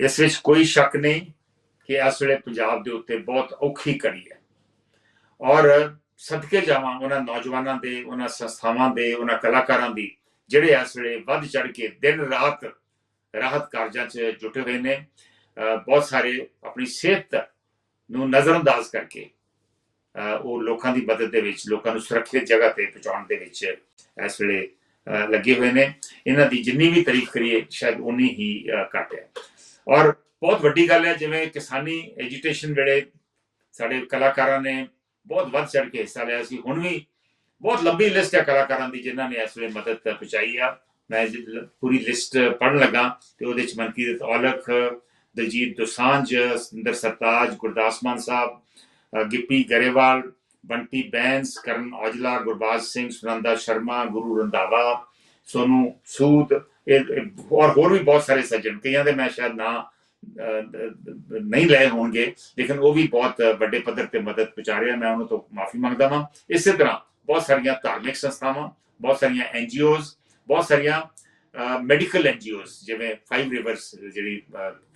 ਇਸ ਵਿੱਚ ਕੋਈ ਸ਼ੱਕ ਨਹੀਂ ਕਿ ਇਸ ਵੇਲੇ ਪੰਜਾਬ ਦੇ ਉੱਤੇ ਬਹੁਤ ਔਖੀ ਕੜੀ ਹੈ। ਔਰ ਸਦਕੇ ਜਾਵਾਂ ਉਹਨਾਂ ਨੌਜਵਾਨਾਂ ਦੇ, ਉਹਨਾਂ ਸੰਸਥਾਵਾਂ ਦੇ, ਉਹਨਾਂ ਕਲਾਕਾਰਾਂ ਦੀ, ਜਿਹੜੇ ਇਸ ਵੇਲੇ ਵੱਧ ਚੜ ਕੇ ਦਿਨ ਰਾਤ ਰਾਹਤ ਕਾਰਜਾਂ 'ਚ ਜੁਟੇ ਹੋਏ ਨੇ। ਅਹ ਬਹੁਤ ਸਾਰੇ ਆਪਣੀ ਸਿਹਤ ਨੂੰ ਨਜ਼ਰਅੰਦਾਜ਼ ਕਰਕੇ ਅਹ ਉਹ ਲੋਕਾਂ ਦੀ ਮਦਦ ਦੇ ਵਿੱਚ, ਲੋਕਾਂ ਨੂੰ ਸੁਰੱਖਿਅਤ ਜਗ੍ਹਾ ਤੇ ਪਹੁੰਚਾਉਣ ਦੇ ਵਿੱਚ ਇਸ ਵੇਲੇ ਅਹ ਲੱਗੇ ਹੋਏ ਨੇ। ਇਹਨਾਂ ਦੀ ਜਿੰਨੀ ਵੀ ਤਾਰੀਫ ਕਰੀਏ, ਸ਼ਾਇਦ ਉਨੀ ਹੀ ਅਹ ਘੱਟ ਹੈ। ਔਰ ਬਹੁਤ ਵੱਡੀ ਗੱਲ ਹੈ, ਜਿਵੇਂ ਕਿਸਾਨੀ ਐਜੀਟੇਸ਼ਨ ਵੇਲੇ ਸਾਡੇ ਕਲਾਕਾਰਾਂ ਨੇ ਬਹੁਤ ਵੱਧ ਚੜ ਕੇ ਹਿੱਸਾ ਲਿਆ। ਸੀ ਹੁਣ ਵੀ ਬਹੁਤ ਲੰਬੀ ਲਿਸਟ ਹੈ ਕਲਾਕਾਰਾਂ ਦੀ, ਜਿਨ੍ਹਾਂ ਨੇ ਇਸ ਵੇਲੇ ਮਦਦ ਪਹੁੰਚਾਈ ਆ। ਮੈਂ ਪੂਰੀ ਲਿਸਟ ਪੜਨ ਲੱਗਾ ਤੇ ਉਹਦੇ ਚ ਮਨਕੀਰਤ ਔਲਖ, ਦਲਜੀਤ ਦੋਸਾਂਝ, ਸੁੰਦਰ ਸਰਤਾਜ, ਗੁਰਦਾਸ ਮਾਨ ਸਾਹਿਬ ਗਿੱਪੀ ਗਰੇਵਾਲ, ਬੰਟੀ ਬੈਂਸ, ਕਰਨ ਔਜਲਾ, ਗੁਰਬਾਜ ਸਿੰਘ, ਸੁਨੰਦਾ ਸ਼ਰਮਾ, ਗੁਰੂ ਰੰਧਾਵਾ, ਸੋਨੂ ਸੂਦ ਇਹ- ਔਰ ਹੋਰ ਵੀ ਬਹੁਤ ਸਾਰੇ ਸੱਜਣ, ਕਈਆਂ ਦੇ ਮੈਂ ਸ਼ਾਇਦ ਨਾ ਨਹੀਂ ਲਏ ਹੋਣਗੇ, ਲੇਕਿਨ ਉਹ ਵੀ ਬਹੁਤ ਵੱਡੇ ਪੱਧਰ ਤੇ ਮਦਦ ਪਹੁੰਚਾ ਰਿਹਾ ਮੈਂ ਉਹਨਾਂ ਤੋਂ ਮਾਫੀ ਮੰਗਦਾ ਹਾਂ ਇਸੇ ਤਰ੍ਹਾਂ ਬਹੁਤ ਸਾਰੀਆਂ ਧਾਰਮਿਕ ਸੰਸਥਾਵਾਂ, ਬਹੁਤ ਸਾਰੀਆਂ ਐਨਜੀਓਜ਼ ਬਹੁਤ ਸਾਰੀਆਂ ਮੈਡੀਕਲ ਐਨਜੀਓਜ਼ ਜਿਵੇਂ ਫਾਈਵ ਰਿਵਰਸ ਜਿਹੜੀ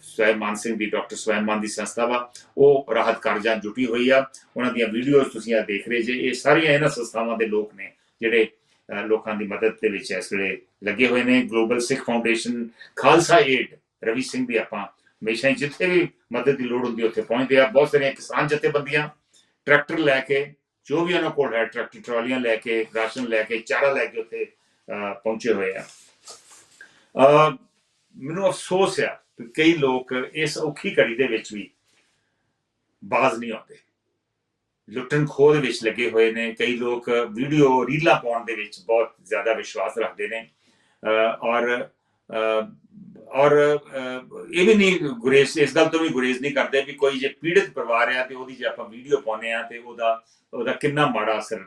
ਸਵੈ ਮਾਨ ਸਿੰਘ ਦੀ, ਡਾਕਟਰ ਸਵੈ ਮਾਨ ਦੀ ਸੰਸਥਾ ਵਾ, ਉਹ ਰਾਹਤ ਕਾਰਜਾਂ ਜੁਟੀ ਹੋਈ ਆ। ਉਹਨਾਂ ਦੀਆਂ ਵੀਡੀਓਜ਼ ਤੁਸੀਂ ਆ ਦੇਖ ਰਹੇ ਜੇ, ਇਹ ਸਾਰੀਆਂ ਇਹਨਾਂ ਸੰਸਥਾਵਾਂ ਦੇ ਲੋਕ ਨੇ, ਜਿਹੜੇ ਲੋਕਾਂ ਦੀ ਮਦਦ ਦੇ ਵਿੱਚ ਇਸ ਵੇਲੇ ਲੱਗੇ ਹੋਏ ਨੇ। Global Sikh foundation Khalsa aid Ravi Singh ਵੀ ਆਪਾਂ ਹਮੇਸ਼ਾ ਹੀ ਜਿੱਥੇ ਵੀ ਮਦਦ ਦੀ ਲੋੜ ਹੁੰਦੀ ਉੱਥੇ ਪਹੁੰਚਦੇ ਆ। ਬਹੁਤ ਸਾਰੀਆਂ ਕਿਸਾਨ ਜਥੇਬੰਦੀਆਂ ਟਰੈਕਟਰ ਲੈ ਕੇ ਜੋ ਵੀ ਉਹਨਾਂ ਕੋਲ ਹੈ ਟਰੈਕਟਰ ਟਰਾਲੀਆਂ ਲੈ ਕੇ ਰਾਸ਼ਨ ਲੈ ਕੇ ਚਾਰਾ ਲੈ ਕੇ ਉੱਥੇ ਅਹ, ਪਹੁੰਚੇ ਹੋਏ ਆ। ਮੈਨੂੰ ਅਫਸੋਸ ਆ ਕਿ ਕਈ ਲੋਕ ਇਸ ਔਖੀ ਘੜੀ ਦੇ ਵਿੱਚ ਵੀ ਬਾਜ਼ ਨਹੀਂ ਆਉਂਦੇ। ਲੁੱਟਣ ਖੋਹ ਦੇ ਵਿੱਚ ਲੱਗੇ ਹੋਏ ਨੇ। ਕਈ ਲੋਕ ਵੀਡੀਓ ਰੀਲਾਂ ਪਾਉਣ ਦੇ ਵਿੱਚ ਬਹੁਤ ਜ਼ਿਆਦਾ ਵਿਸ਼ਵਾਸ ਰੱਖਦੇ ਨੇ। ਔਰ ਔਰ ਇਹ ਵੀ ਨਹੀਂ ਗੁਰੇਜ਼ ਇਸ ਗੱਲ ਤੋਂ ਵੀ ਗੁਰੇਜ਼ ਨਹੀਂ ਕਰਦੇ ਵੀ ਕੋਈ ਜੇ ਪੀੜਤ ਪਰਿਵਾਰ ਆ ਤੇ ਉਹਦੀ ਜੇ ਆਪਾਂ ਵੀਡੀਓ ਪਾਉਂਦੇ ਆ ਤੇ ਉਹਦਾ ਉਹਦਾ ਕਿੰਨਾ ਮਾੜਾ ਅਸਰ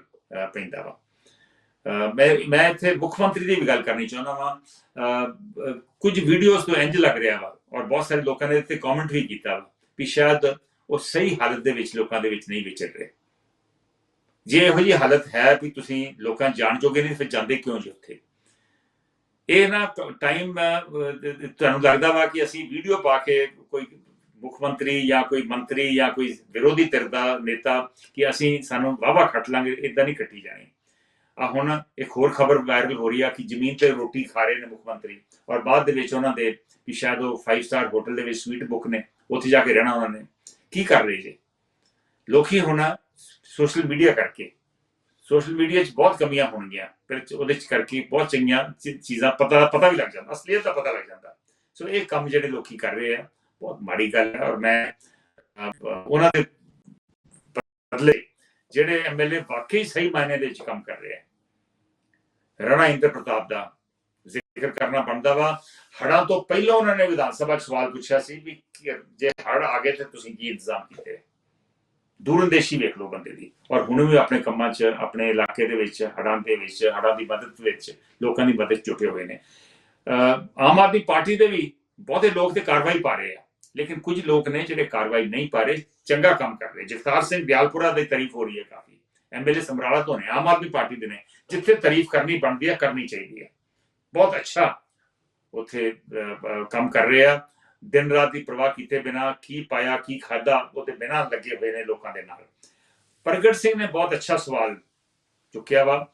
ਪੈਂਦਾ ਵਾ। ਅਹ, ਮੈਂ ਮੈਂ ਇੱਥੇ ਮੁੱਖ ਮੰਤਰੀ ਦੀ ਵੀ ਗੱਲ ਕਰਨੀ ਚਾਹੁੰਦਾ ਵਾਂ। ਅਹ, ਅਹ, ਕੁਝ ਵੀਡੀਓਜ਼ ਤੋਂ ਇੰਜ ਲੱਗ ਰਿਹਾ ਵਾ ਔਰ ਬਹੁਤ ਸਾਰੇ ਲੋਕਾਂ ਨੇ ਇੱਥੇ ਕਮੈਂਟ ਵੀ ਕੀਤਾ ਵਾ ਵੀ ਸ਼ਾਇਦ ਉਹ ਸਹੀ ਹਾਲਤ ਦੇ ਵਿੱਚ ਲੋਕਾਂ ਦੇ ਵਿੱਚ ਨਹੀਂ ਵਿਚਰ ਰਹੇ। ਜੇ ਇਹੋ ਜਿਹੀ ਹਾਲਤ ਹੈ ਵੀ ਤੁਸੀਂ ਲੋਕਾਂ ਜਾਣ ਜੋਗੇ ਨਹੀਂ, ਫਿਰ ਜਾਂਦੇ ਕਿਉਂ ਜੀ ਉੱਥੇ? ਇਹ ਨਾ ਟਾਈਮ ਤੁਹਾਨੂੰ ਲੱਗਦਾ ਵਾ ਕਿ ਅਸੀਂ ਵੀਡੀਓ ਪਾ ਕੇ ਕੋਈ ਮੁੱਖ ਮੰਤਰੀ ਜਾਂ ਕੋਈ ਮੰਤਰੀ ਜਾਂ ਕੋਈ ਵਿਰੋਧੀ ਧਿਰ ਦਾ ਨੇਤਾ ਕਿ ਅਸੀਂ ਸਾਨੂੰ ਵਾਵਾ ਖੱਟ ਲਾਂਗੇ ਇਦਾਂ ਨਹੀਂ ਕੱਟੀ ਜਾਣੀ। ਆ ਹੁਣ ਇੱਕ ਹੋਰ ਖਬਰ ਵਾਇਰਲ ਹੋ ਰਹੀ ਆ ਕਿ ਜ਼ਮੀਨ ਤੇ ਰੋਟੀ ਖਾ ਰਹੇ ਨੇ ਮੁੱਖ ਮੰਤਰੀ ਔਰ ਬਾਅਦ ਦੇ ਵਿੱਚ ਉਹਨਾਂ ਦੇ ਕਿ ਸ਼ਾਇਦ ਉਹ 5 ਸਟਾਰ ਹੋਟਲ ਦੇ ਵਿੱਚ ਸਵੀਟ ਬੁੱਕ ਨੇ, ਉੱਥੇ ਜਾ ਕੇ ਰਹਿਣਾ ਉਹਨਾਂ ਨੇ। ਕੀ ਕਰ ਰਹੇ ਜੇ? ਲੋਕੀ ਹੁਣ ਸੋਸ਼ਲ ਮੀਡੀਆ ਕਰਕੇ, ਸੋਸ਼ਲ ਮੀਡੀਆ 'ਚ ਬਹੁਤ ਕਮੀਆਂ ਹੋਣਗੀਆਂ, ਫਿਰ ਉਹਦੇ 'ਚ ਕਰਕੇ ਬਹੁਤ ਚੰਗੀਆਂ ਚੀਜ਼ਾਂ ਪਤਾ ਪਤਾ ਵੀ ਲੱਗ ਜਾਂਦਾ, ਅਸਲੀਅਤ ਦਾ ਪਤਾ ਲੱਗ ਜਾਂਦਾ। ਸੋ ਇਹ ਕੰਮ ਜਿਹੜੇ ਲੋਕੀ ਕਰ ਰਹੇ ਆ, ਬਹੁਤ ਮਾੜੀ ਗੱਲ ਹੈ ਔਰ ਮੈਂ ਉਹਨਾਂ ਦੇ ਬਦਲੇ ਜਿਹੜੇ ਐਮਐਲਏ ਵਾਕਈ ਸਹੀ ਮਾਇਨੇ ਦੇ ਵਿੱਚ ਕੰਮ ਕਰ ਰਹੇ ਆ। ਰਣਾ ਇੰਦਰ ਪ੍ਰਤਾਪ ਦਾ ਜ਼ਿਕਰ ਕਰਨਾ ਬਣਦਾ ਵਾ। ਹੜਾਂ ਤੋਂ ਪਹਿਲਾਂ ਉਹਨਾਂ ਨੇ ਵਿਧਾਨ ਸਭਾ 'ਚ ਸਵਾਲ ਪੁੱਛਿਆ ਸੀ ਵੀ ਜੇ ਹੜ ਆ ਗਏ ਤੇ ਤੁਸੀਂ ਕੀ ਇੰਤਜ਼ਾਮ ਕੀਤੇ? ਦੂਰੰਦੇਸ਼ੀ ਵੇਖ ਲੋ ਬੰਦੇ ਦੀ। ਔਰ ਹੁਣ ਵੀ ਆਪਣੇ ਕੰਮਾਂ 'ਚ, ਆਪਣੇ ਇਲਾਕੇ ਦੇ ਵਿੱਚ ਹੜਾਂ ਦੇ ਵਿੱਚ ਹੜਾਂ ਦੀ ਮਦਦ ਵਿੱਚ ਲੋਕਾਂ ਦੀ ਮਦਦ 'ਚ ਜੁਟੇ ਹੋਏ ਨੇ। ਅਹ ਆਮ ਆਦਮੀ ਪਾਰਟੀ ਦੇ ਵੀ ਬਹੁਤੇ ਲੋਕ ਤੇ ਕਾਰਵਾਈ ਪਾ ਰਹੇ ਆ। ਲੇਕਿਨ ਕੁਝ ਲੋਕ ਨੇ ਜਿਹੜੇ ਕਾਰਵਾਈ ਨਹੀਂ ਪਾ ਰਹੇ, ਚੰਗਾ ਕੰਮ ਕਰ ਰਹੇ। ਜਗਤਾਰ ਸਿੰਘ ਬਿਆਲਪੁਰਾ ਦੀ ਤਾਰੀਫ ਹੋ ਰਹੀ ਹੈ ਕਾਫੀ। ਐਮਐਲਏ ਸਮਰਾਲਾ ਤੋਂ ਨੇ, ਆਮ ਆਦਮੀ ਪਾਰਟੀ ਦੇ ਨੇ। ਜਿੱਥੇ ਤਾਰੀਫ ਕਰਨੀ ਬਣਦੀ ਹੈ, ਕਰਨੀ ਚਾਹੀਦੀ ਹੈ। ਬਹੁਤ ਅੱਛਾ ਉਥੇ ਕੰਮ ਕਰ ਰਹੇ। ਆ ਦਿਨ ਰਾਤ ਦੀ ਪ੍ਰਵਾਹ ਕੀਤੇ ਬਿਨਾ ਕੀ ਪਾਇਆ, ਕੀ ਖਾਦਾ ਉਹਦੇ ਬਿਨਾ ਲੱਗੇ ਹੋਏ ਨੇ ਲੋਕਾਂ ਦੇ ਨਾਲ। ਪ੍ਰਗਟ ਸਿੰਘ ਨੇ ਬਹੁਤ ਅੱਛਾ ਸਵਾਲ ਚੁੱਕਿਆ ਵਾ।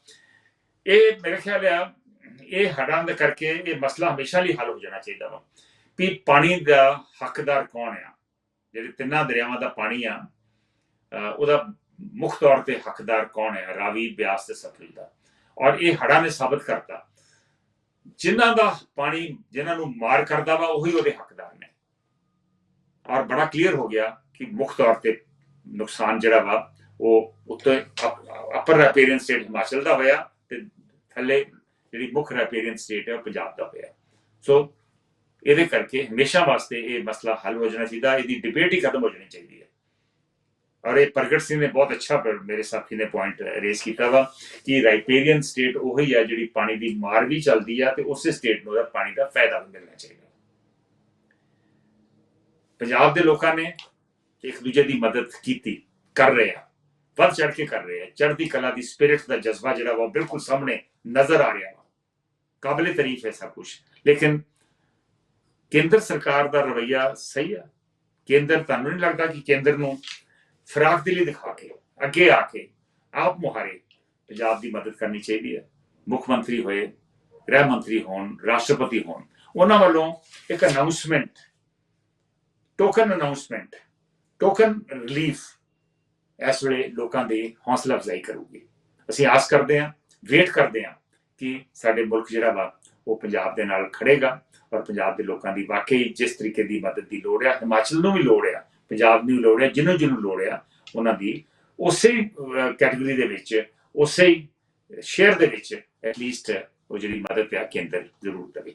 ਇਹ ਮੇਰੇ ਖਿਆਲ ਆ, ਇਹ ਹੜਾਂ ਦੇ ਕਰਕੇ ਇਹ ਮਸਲਾ ਹਮੇਸ਼ਾ ਲਈ ਹੱਲ ਹੋ ਜਾਣਾ ਚਾਹੀਦਾ ਵਾ ਵੀ ਪਾਣੀ ਦਾ ਹੱਕਦਾਰ ਕੌਣ ਆ? ਜਿਹੜੇ ਤਿੰਨਾਂ ਦਰਿਆਵਾਂ ਦਾ ਪਾਣੀ ਆ ਉਹਦਾ ਮੁੱਖ ਤੌਰ ਤੇ ਹੱਕਦਾਰ ਕੌਣ ਹੈ ਰਾਵੀ ਬਿਆਸ ਤੇ ਸਤਲੁਜ ਦਾ। ਔਰ ਇਹ ਹੜਾਂ ਨੇ ਸਾਬਤ ਕਰਤਾ। ਜਿਨ੍ਹਾਂ ਦਾ ਪਾਣੀ ਜਿਨ੍ਹਾਂ ਨੂੰ ਮਾਰ ਕਰਦਾ ਵਾ, ਉਹੀ ਉਹਦੇ ਹੱਕਦਾਰ ਨੇ। ਔਰ ਬੜਾ ਕਲੀਅਰ ਹੋ ਗਿਆ ਕਿ ਮੁੱਖ ਤੌਰ ਤੇ ਨੁਕਸਾਨ ਜਿਹੜਾ ਵਾ, ਉਹ ਉੱਤੇ ਅਪਰ ਰੈਪੇਰੀਅਨ ਸਟੇਟ ਹਿਮਾਚਲ ਦਾ ਹੋਇਆ ਤੇ ਥੱਲੇ ਜਿਹੜੀ ਮੁੱਖ ਰੈਪੇਰੀਅਨ ਸਟੇਟ ਹੈ ਉਹ ਪੰਜਾਬ ਦਾ ਹੋਇਆ। ਸੋ ਇਹਦੇ ਕਰਕੇ ਹਮੇਸ਼ਾ ਵਾਸਤੇ ਇਹ ਮਸਲਾ ਹੱਲ ਹੋ ਜਾਣਾ ਚਾਹੀਦਾ, ਇਹਦੀ ਡਿਬੇਟ ਹੀ ਖਤਮ ਹੋ ਜਾਣੀ ਚਾਹੀਦੀ ਹੈ। ਔਰ ਇਹ ਪ੍ਰਗਟ ਸਿੰਘ ਨੇ ਬਹੁਤ ਅੱਛਾ ਮੇਰੇ ਸਾਥੀ ਨੇ ਪੁਆਇੰਟ ਰੇਸ ਕੀਤਾ ਵਾ ਕਿ ਰਾਈਪੇਰੀਅਨ ਸਟੇਟ ਉਹੀ ਆ ਜਿਹੜੀ ਪਾਣੀ ਦੀ ਮਾਰ ਵੀ ਚੱਲਦੀ ਆ ਤੇ ਉਸੇ ਸਟੇਟ ਨੂੰ ਉਹਦਾ ਪਾਣੀ ਦਾ ਫਾਇਦਾ ਵੀ ਮਿਲਣਾ ਚਾਹੀਦਾ। ਪੰਜਾਬ ਦੇ ਲੋਕਾਂ ਨੇ ਇੱਕ ਦੂਜੇ ਦੀ ਮਦਦ ਕੀਤੀ, ਕਰ ਰਹੇ ਆ, ਵੱਧ ਚੜ ਕੇ ਕਰ ਰਹੇ ਆ। ਚੜ੍ਹਦੀ ਕਲਾ ਦੀ ਸਪਿਰਿਟ ਦਾ ਜਜ਼ਬਾ ਜਿਹੜਾ ਵਾ ਬਿਲਕੁਲ ਸਾਹਮਣੇ ਨਜ਼ਰ ਆ ਰਿਹਾ ਵਾ। ਕਾਬਲੇ ਤਾਰੀਫ ਹੈ ਸਭ ਕੁਝ ਲੇਕਿਨ ਕੇਂਦਰ ਸਰਕਾਰ ਦਾ ਰਵਈਆ ਸਹੀ ਆ। ਕੇਂਦਰ ਤੁਹਾਨੂੰ ਨਹੀਂ ਲੱਗਦਾ ਕਿ ਕੇਂਦਰ ਨੂੰ ਫਰਾਕ ਦਿਲੀ ਦਿਖਾ ਕੇ, ਅੱਗੇ ਆ ਕੇ ਆਪ ਮੁਹਾਰੇ ਪੰਜਾਬ ਦੀ ਮਦਦ ਕਰਨੀ ਚਾਹੀਦੀ ਹੈ। ਮੁੱਖ ਮੰਤਰੀ ਹੋਏ, ਗ੍ਰਹਿ ਮੰਤਰੀ ਹੋਣ, ਰਾਸ਼ਟਰਪਤੀ ਹੋਣ, ਉਹਨਾਂ ਵੱਲੋਂ ਇੱਕ announcement token announcement token relief ਇਸ ਵੇਲੇ ਲੋਕਾਂ ਦੀ ਹੌਸਲਾ ਅਫਜ਼ਾਈ ਕਰੂਗੀ। ਅਸੀਂ ਆਸ ਕਰਦੇ ਹਾਂ, ਵੇਟ ਕਰਦੇ ਹਾਂ ਕਿ ਸਾਡੇ ਮੁਲਕ ਜਿਹੜਾ ਵਾ, ਉਹ ਪੰਜਾਬ ਦੇ ਨਾਲ ਖੜੇਗਾ ਔਰ ਪੰਜਾਬ ਦੇ ਲੋਕਾਂ ਦੀ ਵਾਕਈ ਜਿਸ ਤਰੀਕੇ ਦੀ ਮਦਦ ਦੀ ਲੋੜ ਆ, ਹਿਮਾਚਲ ਨੂੰ ਵੀ ਲੋੜ ਆ ਪੰਜਾਬ ਨੂੰ ਲੋੜ ਆ ਜਿਹਨੂੰ ਜਿਹਨੂੰ ਲੋੜ ਆ ਉਹਨਾਂ ਦੀ ਉਸੇ ਕੈਟਾਗਰੀ ਦੇ ਵਿੱਚ, ਉਸੇ ਸ਼ੇਅਰ ਦੇ ਵਿੱਚ ਐਟਲੀਸਟ ਉਹ ਜਿਹੜੀ ਮਦਦ ਆ ਕੇਂਦਰ ਜ਼ਰੂਰ ਦੇਵੇ।